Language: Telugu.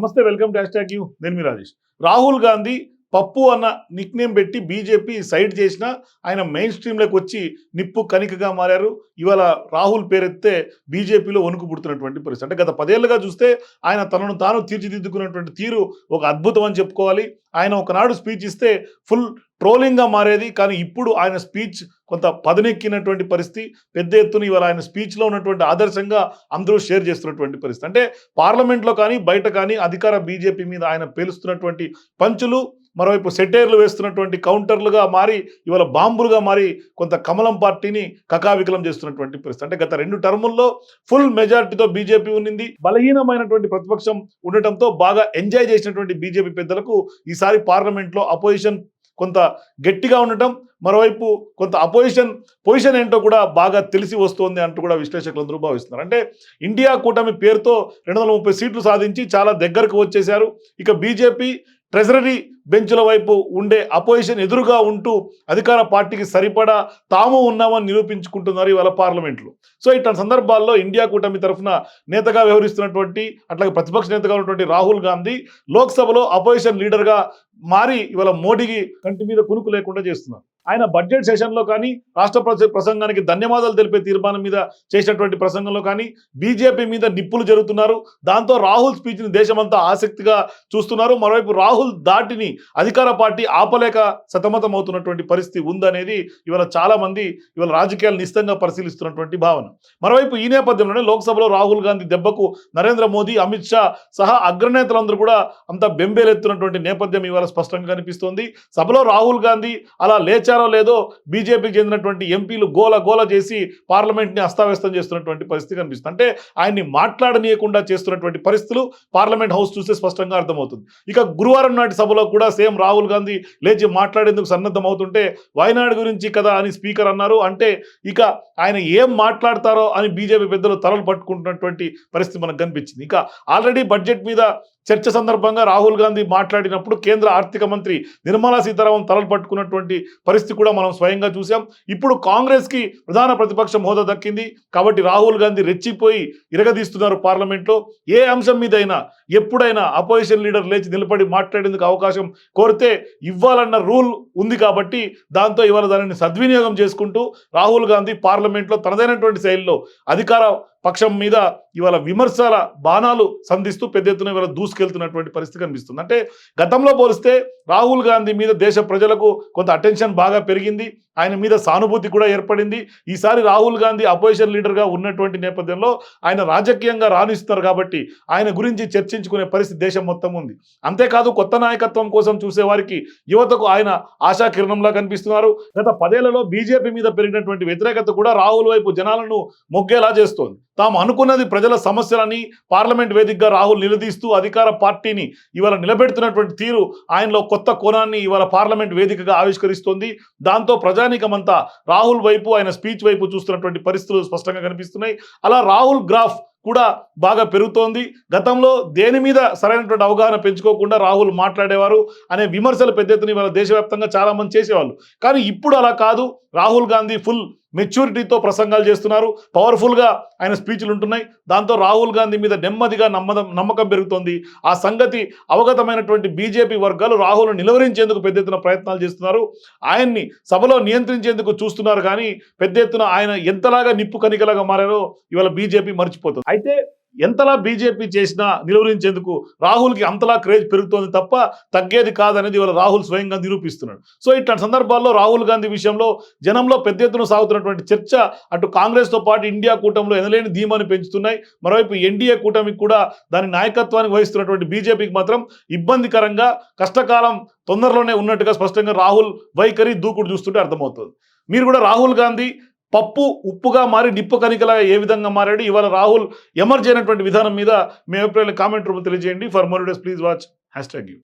నమస్తే welcome to hash tag you నేను మీ రాజేష్ రాహుల్ గాంధీ పప్పు అన్న నిక్నేమ్ పెట్టి బీజేపీ సైడ్ చేసిన ఆయన మెయిన్ స్ట్రీమ్లోకి వచ్చి నిప్పు కనికగా మారారు. ఇవాళ రాహుల్ పేరెత్తే బీజేపీలో వణుకు పుడుతున్నటువంటి పరిస్థితి. అంటే గత పదేళ్ళుగా చూస్తే ఆయన తనను తాను తీర్చిదిద్దుకున్నటువంటి తీరు ఒక అద్భుతం అని చెప్పుకోవాలి. ఆయన ఒకనాడు స్పీచ్ ఇస్తే ఫుల్ ట్రోలింగ్గా మారేది. కానీ ఇప్పుడు ఆయన స్పీచ్ కొంత పదనెక్కినటువంటి పరిస్థితి. పెద్ద ఎత్తున ఇవాళ ఆయన స్పీచ్లో ఉన్నటువంటి ఆదర్శంగా అందరూ షేర్ చేస్తున్నటువంటి పరిస్థితి. అంటే పార్లమెంట్లో కానీ బయట కానీ అధికార బీజేపీ మీద ఆయన పేలుస్తున్నటువంటి పంచులు మరోవైపు సెటైర్లు వేస్తున్నటువంటి కౌంటర్లుగా మారి ఇవాళ బాంబులుగా మారి కొంత కమలం పార్టీని కకావికలం చేస్తున్నటువంటి పరిస్థితి. అంటే గత రెండు టర్ముల్లో ఫుల్ మెజార్టీతో బీజేపీ ఉన్నింది. బలహీనమైనటువంటి ప్రతిపక్షం ఉండటంతో బాగా ఎంజాయ్ చేసినటువంటి బీజేపీ పెద్దలకు ఈసారి పార్లమెంట్లో అపోజిషన్ కొంత గట్టిగా ఉండటం మరోవైపు కొంత అపోజిషన్ పొజిషన్ ఏంటో కూడా బాగా తెలిసి వస్తోంది అంటూ కూడా విశ్లేషకులందరూ భావిస్తున్నారు. అంటే ఇండియా కూటమి పేరుతో రెండు వందల ముప్పై సీట్లు సాధించి చాలా దగ్గరకు వచ్చేశారు. ఇక బీజేపీ ట్రెజరీ బెంచ్ల వైపు ఉండే అపోజిషన్ ఎదురుగా ఉంటూ అధికార పార్టీకి సరిపడా తాము ఉన్నామని నిరూపించుకుంటున్నారు ఇవాళ పార్లమెంట్లో. సో ఇట్లాంటి సందర్భాల్లో ఇండియా కూటమి తరఫున నేతగా వ్యవహరిస్తున్నటువంటి అట్లాగే ప్రతిపక్ష నేతగా ఉన్నటువంటి రాహుల్ గాంధీ లోక్సభలో అపోజిషన్ లీడర్గా మారి ఇవాళ మోడీకి కంటి మీద కునుకు లేకుండా చేస్తున్నారు. ఆయన బడ్జెట్ సెషన్లో కానీ రాష్ట్ర ప్రసంగానికి ధన్యవాదాలు తెలిపే తీర్మానం మీద చేసినటువంటి ప్రసంగంలో కానీ బీజేపీ మీద నిప్పులు జరుగుతున్నారు. దాంతో రాహుల్ స్పీచ్ని దేశమంతా ఆసక్తిగా చూస్తున్నారు. మరోవైపు రాహుల్ దాటిని అధికార పార్టీ ఆపలేక సతమతం అవుతున్నటువంటి పరిస్థితి ఉందనేది ఇవాళ చాలామంది ఇవాళ రాజకీయాలు నిశ్చితంగా పరిశీలిస్తున్నటువంటి భావన. మరోవైపు ఈ నేపథ్యంలోనే లోక్సభలో రాహుల్ గాంధీ దెబ్బకు నరేంద్ర మోదీ అమిత్ షా సహా అగ్రనేతలందరూ కూడా అంత బెంబేలెత్తున్నటువంటి నేపథ్యం ఇవాళ స్పష్టంగా కనిపిస్తోంది. సభలో రాహుల్ గాంధీ అలా లేచారు లేదో బీజేపీకి చెందినటువంటి ఎంపీలు గోల గోల చేసి పార్లమెంట్ని అస్తావ్యస్తం చేస్తున్నటువంటి పరిస్థితి కనిపిస్తుంది. అంటే ఆయన్ని మాట్లాడనీయకుండా చేస్తున్నటువంటి పరిస్థితులు పార్లమెంట్ హౌస్ చూస్తే స్పష్టంగా అర్థమవుతుంది. ఇక గురువారం నాటి సభలో కూడా సేమ్ రాహుల్ గాంధీ లేచి మాట్లాడేందుకు సన్నద్ధం అవుతుంటే వయనాడు గురించి కదా అని స్పీకర్ అన్నారు. అంటే ఇక ఆయన ఏం మాట్లాడతారో అని బీజేపీ పెద్దలు తలలు పట్టుకుంటున్నటువంటి పరిస్థితి మనకు కనిపించింది. ఇక ఆల్రెడీ బడ్జెట్ మీద చర్చ సందర్భంగా రాహుల్ గాంధీ మాట్లాడినప్పుడు కేంద్ర ఆర్థిక మంత్రి నిర్మలా సీతారామన్ తలలు పట్టుకున్నటువంటి పరిస్థితి కూడా మనం స్వయంగా చూసాం ఇప్పుడు కాంగ్రెస్కి ప్రధాన ప్రతిపక్షం హోదా దక్కింది. కాబట్టి రాహుల్ గాంధీ రెచ్చిపోయి ఇరగదీస్తున్నారు పార్లమెంట్లో. ఏ అంశం మీదైనా ఎప్పుడైనా అపోజిషన్ లీడర్ లేచి నిలబడి మాట్లాడేందుకు అవకాశం కోరితే ఇవ్వాలన్న రూల్ ఉంది కాబట్టి దాంతో ఇవాళ దానిని సద్వినియోగం చేసుకుంటూ రాహుల్ గాంధీ పార్లమెంట్లో తనదైనటువంటి శైలిలో అధికార పక్షం మీద ఇవాళ విమర్శల బాణాలు సంధిస్తూ పెద్ద ఎత్తున ఇవాళ దూసుకెళ్తున్నటువంటి పరిస్థితి కనిపిస్తుంది. అంటే గతంలో పోలిస్తే రాహుల్ గాంధీ మీద దేశ ప్రజలకు కొంత అటెన్షన్ బాగా పెరిగింది. ఆయన మీద సానుభూతి కూడా ఏర్పడింది. ఈసారి రాహుల్ గాంధీ అపోజిషన్ లీడర్గా ఉన్నటువంటి నేపథ్యంలో ఆయన రాజకీయంగా రాణిస్తున్నారు కాబట్టి ఆయన గురించి చర్చించుకునే పరిస్థితి దేశం మొత్తం ఉంది. అంతేకాదు కొత్త నాయకత్వం కోసం చూసే వారికి యువతకు ఆయన ఆశాకిరణంలా కనిపిస్తున్నారు. గత పదేళ్ళలో బీజేపీ మీద పెరిగినటువంటి వ్యతిరేకత కూడా రాహుల్ వైపు జనాలను మొగ్గేలా చేస్తోంది. తాము అనుకున్నది ప్రజల సమస్యలని పార్లమెంట్ వేదికగా రాహుల్ నిలదీస్తూ అధికార పార్టీని ఇవాళ నిలబెడుతున్నటువంటి తీరు ఆయనలో కొత్త కోణాన్ని ఇవాళ పార్లమెంట్ వేదికగా ఆవిష్కరిస్తోంది. దాంతో ప్రజానీకమంతా రాహుల్ వైపు ఆయన స్పీచ్ వైపు చూస్తున్నటువంటి పరిస్థితులు స్పష్టంగా కనిపిస్తున్నాయి. అలా రాహుల్ గ్రాఫ్ కూడా బాగా పెరుగుతోంది. గతంలో దేని మీద సరైనటువంటి అవగాహన పెంచుకోకుండా రాహుల్ మాట్లాడేవారు అనే విమర్శలు పెద్ద ఎత్తున ఇవాళ దేశవ్యాప్తంగా చాలా మంది చేసేవాళ్ళు. కానీ ఇప్పుడు అలా కాదు. రాహుల్ గాంధీ ఫుల్ మెచ్యూరిటీతో ప్రసంగాలు చేస్తున్నారు. పవర్ఫుల్గా ఆయన స్పీచ్లు ఉంటున్నాయి. దాంతో రాహుల్ గాంధీ మీద నెమ్మదిగా నమ్మదం నమ్మకం పెరుగుతోంది. ఆ సంగతి అవగతమైనటువంటి బీజేపీ వర్గాలు రాహుల్ను నిలవరించేందుకు పెద్ద ఎత్తున ప్రయత్నాలు చేస్తున్నారు. ఆయన్ని సభలో నియంత్రించేందుకు చూస్తున్నారు కానీ పెద్ద ఎత్తున ఆయన ఎంతలాగా నిప్పు కనికలాగా మారారో ఇవాళ బీజేపీ మర్చిపోతుంది. అయితే ఎంతలా బీజేపీ చేసినా నిలువరించేందుకు రాహుల్కి అంతలా క్రేజ్ పెరుగుతోంది తప్ప తగ్గేది కాదనేది ఇవాళ రాహుల్ స్వయంగా నిరూపిస్తున్నాడు. సో ఇట్లాంటి సందర్భాల్లో రాహుల్ గాంధీ విషయంలో జనంలో పెద్ద ఎత్తున సాగుతున్నటువంటి చర్చ అటు కాంగ్రెస్తో పాటు ఇండియా కూటమిలో ఎనలేని ధీమాని పెంచుతున్నాయి. మరోవైపు ఎన్డీఏ కూటమికి కూడా దాని నాయకత్వానికి వహిస్తున్నటువంటి బీజేపీకి మాత్రం ఇబ్బందికరంగా కష్టకాలం తొందరలోనే ఉన్నట్టుగా స్పష్టంగా రాహుల్ వైఖరి దూకుడు చూస్తుంటే అర్థమవుతుంది. మీరు కూడా రాహుల్ గాంధీ పప్పు ఉప్పుగా మారి నిప్పు కనికలాగా ఏ విధంగా మారాడు? ఇవాళ రాహుల్ ఎమర్జ్ అయినటువంటి విధానం మీద మీ అభిప్రాయాలు కామెంట్ రూపంలో తెలియజేయండి. For more days please watch hash tag you.